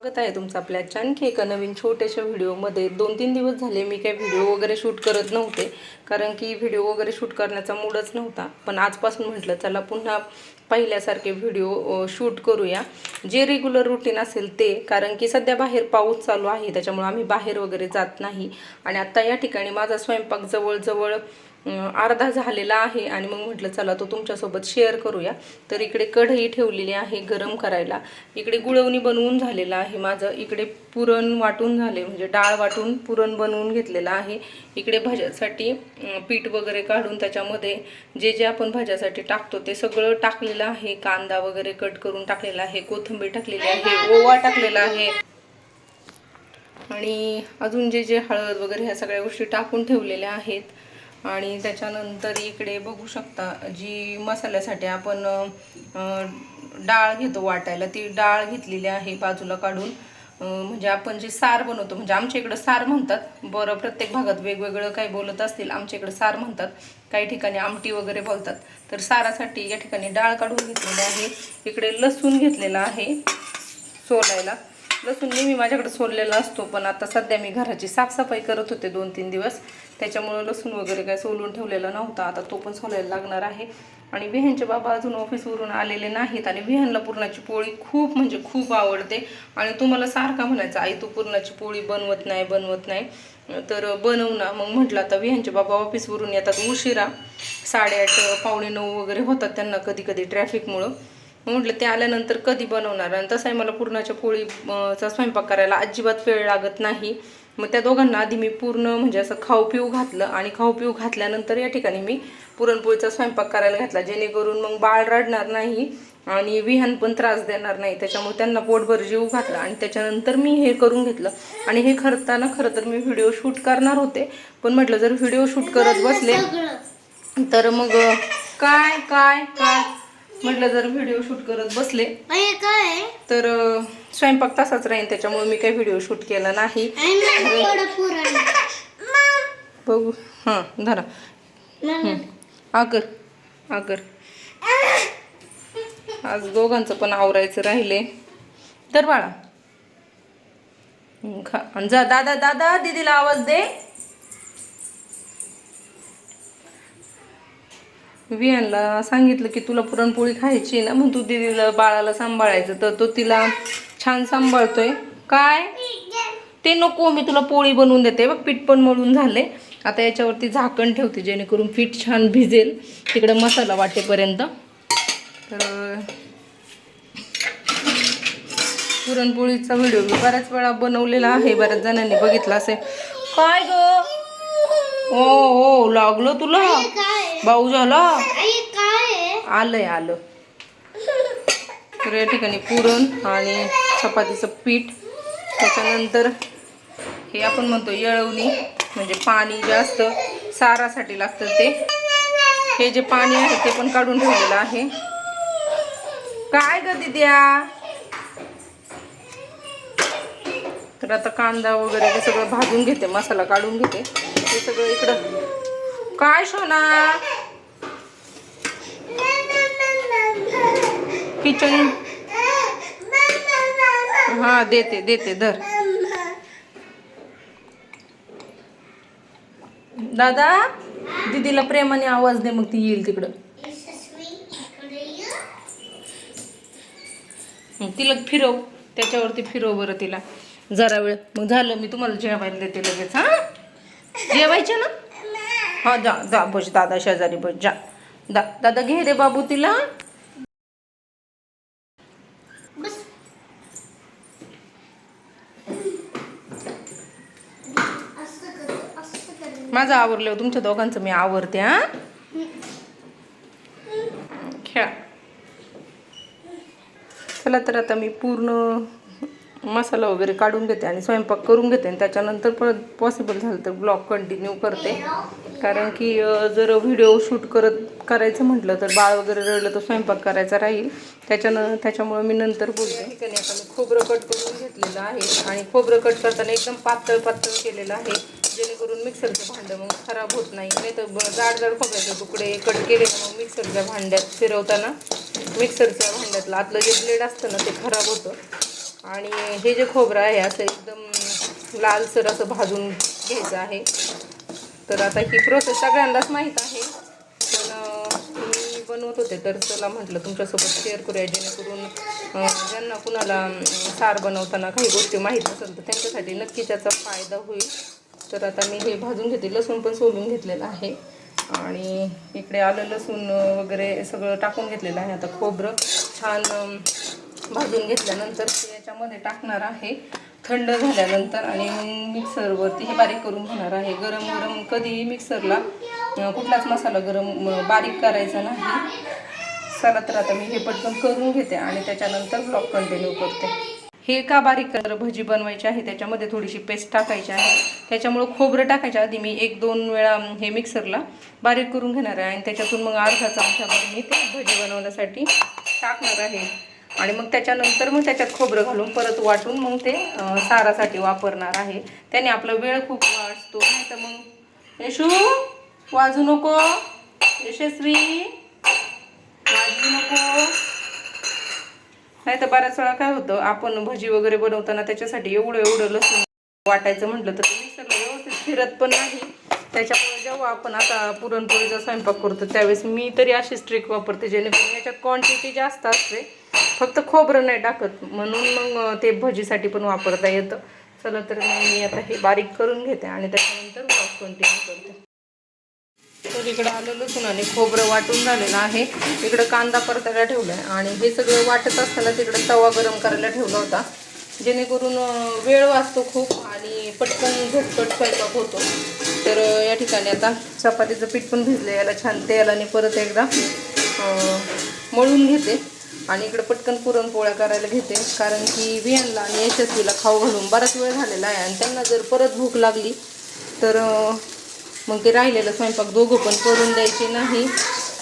स्वागत आहे तुमचं आपल्या आणखी एका नवीन छोट्याशा व्हिडिओमध्ये. दोन तीन दिवस झाले मी काही व्हिडिओ वगैरे शूट करत नव्हते कारण की व्हिडिओ वगैरे शूट करण्याचा मूडच नव्हता. पण आजपासून म्हटलं चला पुन्हा पहिल्यासारखे व्हिडिओ शूट करूया. जे रेग्युलर रुटीन असेल ते कारण की सध्या बाहेर पाऊस चालू आहे त्याच्यामुळे आम्ही बाहेर वगैरे जात नाही. आणि आत्ता या ठिकाणी माझा स्वयंपाक जवळजवळ अर्धा झालेला आहे आणि मग म्हटलं चला तो तुमच्यासोबत शेअर करूया. तर इकडे कढई ठेवलेली आहे गरम करायला. इकडे गुळवणी बनवून झालेलं आहे. माझं इकडे पुरण वाटून झाले म्हणजे डाळ वाटून पुरण बनवून घेतलेलं आहे. इकडे भाज्यासाठी पीठ वगैरे काढून त्याच्यामध्ये जे जे आपण भाज्यासाठी टाकतो ते सगळं टाकलेलं आहे. कांदा वगैरे कट करून टाकलेला आहे. कोथिंबीर टाकलेली आहे. ओवा टाकलेला आहे. आणि अजून जे जे हळद वगैरे ह्या सगळ्या गोष्टी टाकून ठेवलेल्या आहेत. आणि त्याच्यानंतर इकडे बघू शकता जी मसाल्यासाठी आपण डाळ घेतो वाटायला. ती डाळ घेतलेली आहे बाजूला काढून. म्हणजे आपण जे सार बनवतो म्हणजे आमच्या इकडं सार म्हणतात. बरं प्रत्येक भागात वेगवेगळं काही बोलत असतील आमच्या इकडं सार म्हणतात. काही ठिकाणी आमटी वगैरे बोलतात. तर सारासाठी या ठिकाणी डाळ काढून घेतलेली आहे. इकडे लसूण घेतलेला आहे सोलायला. लसूण नेहमी माझ्याकडे सोललेला असतो पण आता सध्या मी घराची साफसफाई करत होते दोन तीन दिवस. त्याच्यामुळं लसूण वगैरे काय सोलून ठेवलेला नव्हता. आता तो पण सोलायला लागणार आहे. आणि विह्यांचे बाबा अजून ऑफिसवरून आलेले नाहीत आणि विहानला पुरणाची पोळी खूप म्हणजे खूप आवडते. आणि तुम्हाला सारखा म्हणायचा आई तू पुरणाची पोळी बनवत नाही बनवत नाही. तर बनव ना. मग म्हटलं आता विह्यांचे बाबा ऑफिसवरून येतात. उशिरा साडेआठ पावणे नऊ वगैरे होतात त्यांना कधी कधी ट्रॅफिकमुळं म्हटलं ते आल्यानंतर कधी बनवणार? आणि तसंही मला पुरणाच्या पोळीचा स्वयंपाक करायला अजिबात वेळ लागत नाही. मग त्या दोघांना आधी मी पूर्ण म्हणजे असं खाऊ पिऊ घातलं आणि खाऊ पिऊ घातल्यानंतर या ठिकाणी मी पुरणपोळीचा स्वयंपाक करायला घातला. जेणेकरून मग बाळ रडणार नाही आणि विहान पण त्रास देणार नाही. त्याच्यामुळे त्यांना पोटभर जीव घातला आणि त्याच्यानंतर मी हे करून घेतलं. आणि हे करताना खरं तर मी व्हिडिओ शूट करणार होते. पण म्हटलं जर व्हिडिओ शूट करत बसले तर मग काय काय काय? म्हटलं जर व्हिडिओ शूट करत बसले काय? तर स्वयंपाक तसाच राहील त्याच्यामुळे मी काही व्हिडिओ शूट केला नाही. बघू. हां धरा. आकर आकर आज दोघांचं पण आवरायचं राहिले. तर बाळा खा. जा दादा दादा दीदीला आवाज दे. विहानला सांगितलं की तुला पुरणपोळी खायची ना मग तू दीदीला बाळाला सांभाळायचं. तर तो तिला छान सांभाळतोय. काय? ते नको मी तुला पोळी बनवून देते. बघ पीठ पण मळून झाले आता याच्यावरती झाकण ठेवते जेणेकरून पीठ छान भिजेल. तिकडे मसाला वाटेपर्यंत. तर पुरणपोळीचा व्हिडिओ मी बऱ्याच वेळा बनवलेला आहे बऱ्याच जणांनी बघितला असेल. काय ग? हो हो लागलं तुला. काय? भाऊ झाला? आलंय आलं. तर या ठिकाणी पुरण आणि चपातीचं पीठ. त्याच्यानंतर हे आपण म्हणतो येळवणी म्हणजे पाणी जास्त सारासाठी लागतं ते. हे जे पाणी आहे ते पण काढून ठेवलेलं आहे. काय ग दिद्या? तर आता कांदा वगैरे ते सगळं भाजून घेते मसाला काढून घेते. ते सगळं इकडं. काय सोना? किचन हा देते देते धर. दादा दीदीला प्रेमाने आवाज दे मग ती येईल तिकडं. तिला फिरव त्याच्यावरती फिरव बरं तिला. जरा वेळ. मग झालं मी तुम्हाला जेवायला देते लगेच हा? जेवायचं ना? हा जा जा बस दादा शेजारी बस जा. दा दादा घे रे बाबू तिला बस असं कर असं कर माझं आवरलं तुमच्या दोघांचं मी आवरते हा? खेळा. चला तर आता मी पूर्ण मसाला वगैरे काढून घेते आणि स्वयंपाक करून घेते आणि त्याच्यानंतर परत पॉसिबल झालं तर ब्लॉग कंटिन्यू करते. कारण की जर व्हिडिओ शूट करत करायचं म्हटलं तर बाळ वगैरे रडलं तर स्वयंपाक करायचा राहील. त्याच्यानं त्याच्यामुळं मी नंतर बोलते. ठिकाणी आता मी खोबरं कट करून घेतलेलं आहे आणि खोबरं कट करताना एकदम पातळ पातळ केलेलं आहे. जेणेकरून मिक्सरचं भांडं मग खराब होत नाही. नाही तर जाड जाड खोबऱ्याचे तुकडे कट केले मग मिक्सरच्या भांड्यात फिरवताना मिक्सरच्या भांड्यातलं आतलं जे ब्लेड असतं ना ते खराब होतं. आणि हे जे खोबरं आहे असं एकदम लालसर असं भाजून घ्यायचं आहे. तर आता ही प्रोसेस सगळ्यांनाच माहीत आहे. पण मी बनवत होते तर चला म्हटलं तुमच्यासोबत शेअर करूया जेणेकरून ज्यांना कुणाला सार बनवताना काही गोष्टी माहीत नसेल तर त्यांच्यासाठी नक्की त्याचा फायदा होईल. तर आता मी हे भाजून घेते. लसूण पण सोलून घेतलेलं आहे. आणि इकडे आलं लसूण वगैरे सगळं टाकून घेतलेलं आहे. आता खोबरं छान भाजून घेतल्यानंतर ते याच्यामध्ये टाकणार आहे. थंड झाल्यानंतर आणि मिक्सरवरती हे बारीक करून घेणार आहे. गरम गरम कधीही मिक्सरला कुठलाच मसाला गरम बारीक करायचा नाही. चला तर आता मी हे पटकन करून घेते आणि त्याच्यानंतर ब्लॉक कंटिन्यू करते. हे का बारीक कर भजी बनवायची आहे? त्याच्यामध्ये थोडीशी पेस्ट टाकायची आहे. त्याच्यामुळं खोबरं टाकायच्या आधी मी एक दोन वेळा हे मिक्सरला बारीक करून घेणार आहे. आणि त्याच्यातून मग अर्धा चमचाभर मी ते भजी बनवण्यासाठी टाकणार आहे. आणि मग त्याच्यानंतर मग त्याच्यात खोबरं घालून परत वाटून मग ते सारासाठी वापरणार आहे. त्याने आपला वेळ खूप वाचतो. नाही तर मग यशू वाजू नको. यशस्वी वाजवू नको. नाही तर बऱ्याच वेळा काय होतं आपण भजी वगैरे बनवताना त्याच्यासाठी एवढं एवढं लसूण वाटायचं म्हटलं तर मिक्सरला व्यवस्थित फिरत पण नाही. त्याच्यामुळे जेव्हा आपण आता पुरणपोळीचा स्वयंपाक करतो त्यावेळेस मी तरी अशीच ट्रिक वापरते जेणेकरून याच्यात क्वांटिटी जास्त असते. फक्त खोबरं नाही टाकत म्हणून मग ते भजीसाठी पण वापरता येतं. चला तर मी आता हे बारीक करून घेते आणि त्याच्यानंतर ब्लॉग कंटिन्यू करते. तर इकडं आलं लसूण आणि खोबरं वाटून झालेलं आहे. इकडं कांदा परतायला ठेवला आहे आणि हे सगळं वाटत असताना तिकडं तवा गरम करायला ठेवला होता. जेणेकरून वेळ वाचतो खूप आणि पटकन झटपट स्वयंपाक होतो. तर या ठिकाणी आता चपातीचं पीठ पण भिजलं याला छान तेलाने परत एकदा मळून घेते. आणि इकडं पटकन पुरणपोळ्या करायला घेते. कारण की विहानला आणि यशस्वीला खाऊ घालून बराच वेळ झालेला आहे. आणि त्यांना जर परत भूक लागली तर मग ते राहिलेलं स्वयंपाक दोघं पण करून द्यायचे नाही.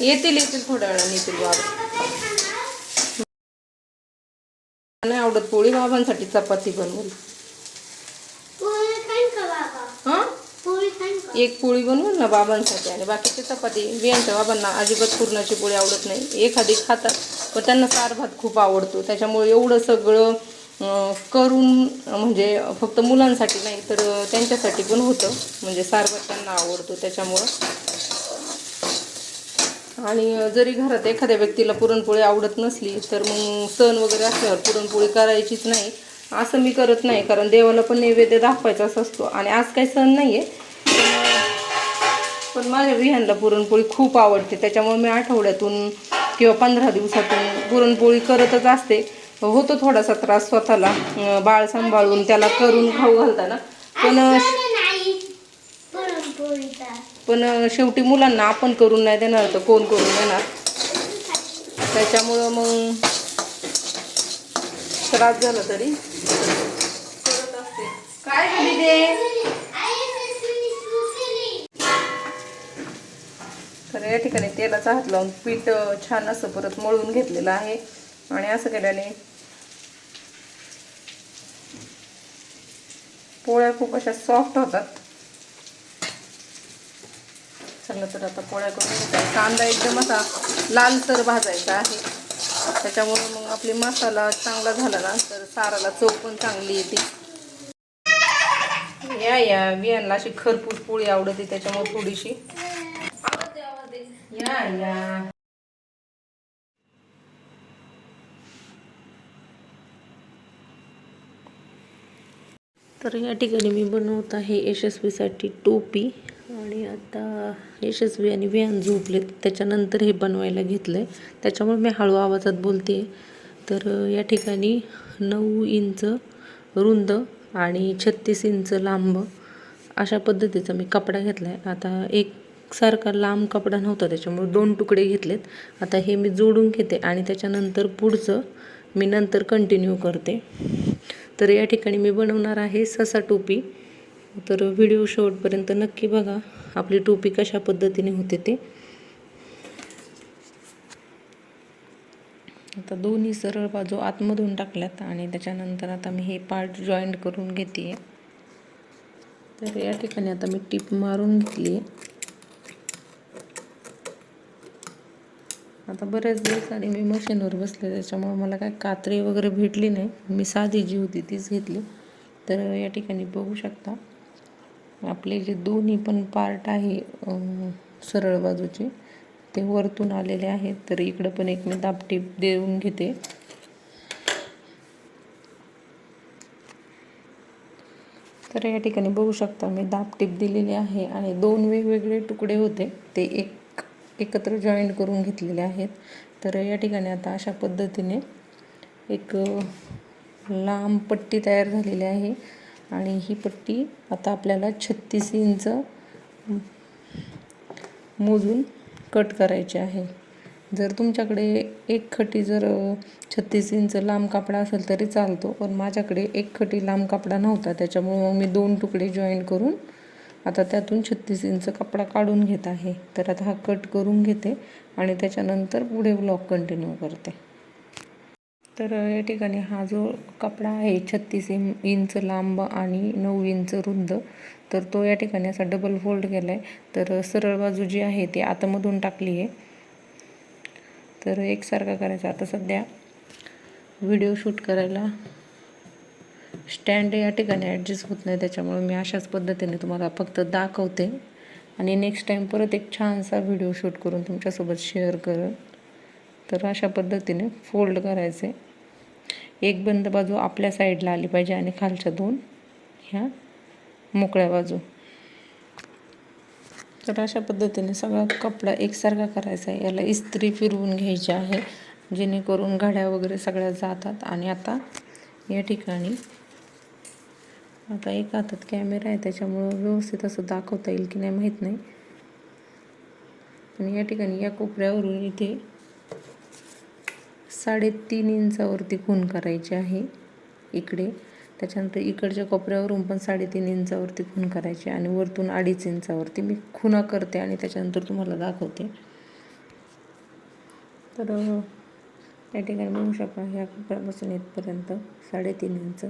येतील येतील थोड्या वेळाने येतील बाबा. नाही आवडत पोळी बाबांसाठी चपाती बनवली. हां? का? एक पोळी बनवून ना बाबांसाठी आणि बाकीची चपाती. बियांच्या बाबांना अजिबात पुरणाची पोळी आवडत नाही. एखादी खातात पण त्यांना सार भात खूप आवडतो. त्याच्यामुळे एवढं सगळं करून म्हणजे फक्त मुलांसाठी नाही तर त्यांच्यासाठी पण होतं. म्हणजे सार त्यांना आवडतो त्याच्यामुळं. आणि जरी घरात एखाद्या व्यक्तीला पुरणपोळी आवडत नसली तर मग सण वगैरे असल्यावर पुरणपोळी करायचीच नाही. असं मी करत नाही कारण देवाला पण नैवेद्य दाखवायचाच असतो. आणि आज काही सण नाही आहे पण माझ्या विहानला पुरणपोळी खूप आवडते. त्याच्यामुळे मी आठवड्यातून किंवा पंधरा दिवसातून पुरणपोळी करतच असते. होतो थोडासा त्रास स्वतःला. बाळ सांभाळून त्याला करून खाऊ घालताना. पण पण शेवटी मुलांना आपण करून नाही देणार तर कोण करून देणार? त्याच्यामुळं मग त्रास झाला तरी करत असते. काय झाली ते? तर या ठिकाणी तेलाचा हात लावून पीठ छान असं परत मळून घेतलेलं आहे. आणि असं केल्याने पोळ्या खूप अशा सॉफ्ट होतात. चला तर आता पोळ्या करून घेतात कांदा एकदम असा लालसर भाजायचा आहे. त्याच्यामुळे मग आपली मसाला चांगला झाला ना तर साराला चव पण चांगली येते. या या. बियांना अशी खरपूस पोळी आवडते त्याच्यामुळे थोडीशी. या या. तर या ठिकाणी मी बनवत आहे यशस्वीसाठी टोपी आणि आता यशस्वी आणि व्यान झोपले त्याच्यानंतर हे बनवायला घेतलं आहे त्याच्यामुळे मी हळू आवाजात बोलते. तर या ठिकाणी नऊ इंच रुंद आणि छत्तीस इंच लांब अशा पद्धतीचा मी कपडा घेतला आहे आता एकसारखा लांब कपडा नव्हता त्याच्यामुळे दोन तुकडे घेतलेत. आता हे मी जोडून घेते आणि त्याच्यानंतर पुढचं मी नंतर कंटिन्यू करते. तर या ठिकाणी मी बनवणार आहे ससा टोपी. तर व्हिडिओ शेवटपर्यंत नक्की बघा आपली टोपी कशा पद्धतीने होते ते. आता दोन्ही सरळ बाजू आतमधून टाकल्यात आणि त्याच्यानंतर आता मी हे पार्ट जॉईंट करून घेते तर या ठिकाणी आता मी टीप मारून घेतली आहे आता बरेच दिवस आधी मी मशीनवर बसले त्याच्यामुळे मला काय कात्री वगैरे भेटली नाही. मी साधी जी होती तीच घेतली. तर या ठिकाणी बघू शकता आपले जे दोन्ही पण पार्ट आहे सरळ बाजूचे ते वरतून आलेले आहेत. तर इकडं पण एक मी दापटीप देऊन घेते. तर या ठिकाणी बघू शकता मी दापटीप दिलेली आहे आणि दोन वेगवेगळे तुकडे होते. ते एक एकत्र जॉईंट करून घेतलेले आहेत. तर या ठिकाणी आता अशा पद्धतीने एक लांब पट्टी तयार झालेली आहे. आणि ही पट्टी आता आपल्याला छत्तीस इंच मोजून कट करायची आहे. जर तुमच्याकडे एक खटी जर छत्तीस इंच लांब कापडा असेल तरी चालतो. पण माझ्याकडे एक खटी लांब कापडा नव्हता. त्याच्यामुळे मग मी दोन तुकडे जॉईन करून आता त्यातून छत्तीस इंच कपडा काढून घेत आहे. तर आता हा कट करून घेते आणि त्याच्यानंतर पुढे ब्लॉक कंटिन्यू करते. तर या ठिकाणी हा जो कपडा आहे छत्तीस इं इंच लांब आणि नऊ इंच रुंद तर तो या ठिकाणी असा डबल फोल्ड केला आहे तर सरळ बाजू जी आहे ती आतमधून टाकली आहे. तर एकसारखा करायचा. आता सध्या व्हिडिओ शूट करायला स्टँड या ठिकाणी ॲडजस्ट होत नाही त्याच्यामुळे मी अशाच पद्धतीने तुम्हाला फक्त दाखवते. आणि नेक्स्ट टाईम परत एक छानसा व्हिडिओ शूट करून तुमच्यासोबत शेअर करेन. तर अशा पद्धतीने फोल्ड करायचे. एक बंद बाजू आपल्या साईडला आली पाहिजे आणि खालच्या दोन ह्या मोकळ्या बाजू. तर अशा पद्धतीने सगळा कपडा एकसारखा करायचा आहे. याला इस्त्री फिरवून घ्यायची आहे. जेणेकरून घड्या वगैरे सगळ्या जातात. आणि आता या ठिकाणी आता एक हातात कॅमेरा आहे त्याच्यामुळं व्यवस्थित असं दाखवता येईल की नाही माहीत नाही. आणि या ठिकाणी या कोपऱ्यावरून इथे साडेतीन इंचावरती खून करायची आहे इकडे. त्याच्यानंतर इकडच्या कोपऱ्यावरून पण साडेतीन इंचावरती खून करायची आणि वरतून अडीच इंचावरती मी खुणा करते आणि त्याच्यानंतर तुम्हाला दाखवते. तर या ठिकाणी बघू शकता ह्या कोपऱ्यापासून इथपर्यंत साडेतीन इंच.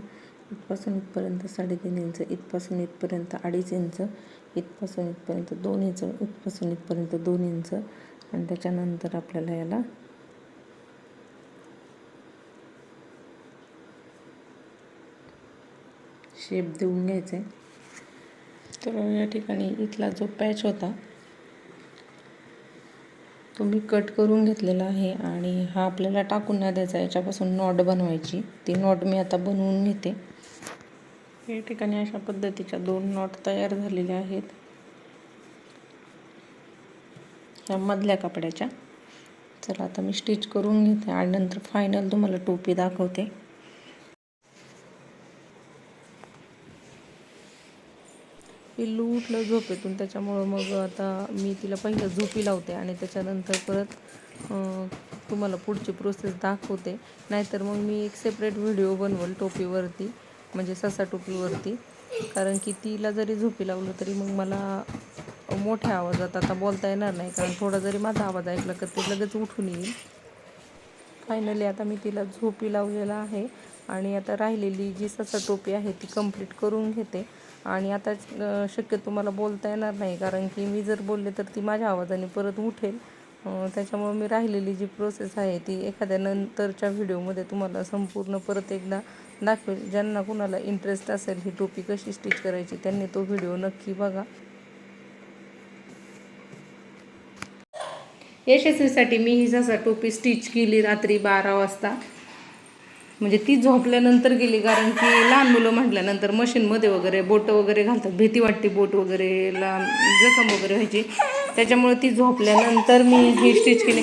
इथपासून इथपर्यंत साडेतीन इंच इथपासून इथपर्यंत अडीच इंच इथपासून इथपर्यंत दोन इंच इथपासून इथपर्यंत दोन इंच. आणि त्याच्यानंतर आपल्याला याला शेप देऊन घ्यायचं आहे तर या ठिकाणी इथला जो पॅच होता तो मी कट करून घेतलेला आहे आणि हा आपल्याला टाकून नाही द्यायचा याच्यापासून नॉट बनवायची. ती नॉट मी आता बनवून घेते. या ठिकाणी अशा पद्धतीच्या दोन नॉट तयार झालेल्या आहेत. ह्या मधल्या कपड्याच्या. चला आता मी स्टिच करून घेते आणि नंतर फायनल तुम्हाला टोपी दाखवते. पिल्लू उठलं झोपेतून त्याच्यामुळं मग आता मी तिला पहिलं झोपी लावते आणि त्याच्यानंतर परत तुम्हाला पुढची प्रोसेस दाखवते. नाहीतर मग मी एक सेपरेट व्हिडिओ बनवल टोपीवरती. म्हणजे ससा टोपीवरती. कारण की तिला जरी झोपी लावलं तरी मग मला मोठ्या आवाजात आता बोलता येणार नाही. कारण थोडा जरी माझा आवाज ऐकला तर ते लगेच उठून येईल. फायनली आता मी तिला झोपी लावलेला आहे. आणि आता राहिलेली जी ससा टोपी आहे ती कंप्लीट करून घेते. आणि आता शक्यतो मला बोलता येणार नाही. कारण की मी जर बोलले तर ती माझ्या आवाजाने परत उठेल. त्याच्यामुळे मी राहिलेली जी प्रोसेस आहे ती एखाद्या नंतरच्या व्हिडिओमध्ये तुम्हाला संपूर्ण परत एकदा दाखवेल. ज्यांना कुणाला इंटरेस्ट असेल ही टोपी कशी स्टिच करायची त्यांनी तो व्हिडिओ नक्की बघा. यशस्वीसाठी मी ही जसा टोपी स्टिच केली रात्री बारा वाजता म्हणजे ती झोपल्यानंतर गेली कारण की लहान मुलं म्हटल्यानंतर मशीनमध्ये वगैरे बोटं वगैरे घालतात भीती वाटते बोट वगैरे ला जखम वगैरे व्हायची. त्याच्यामुळे ती झोपल्यानंतर मी ही स्टिच केली.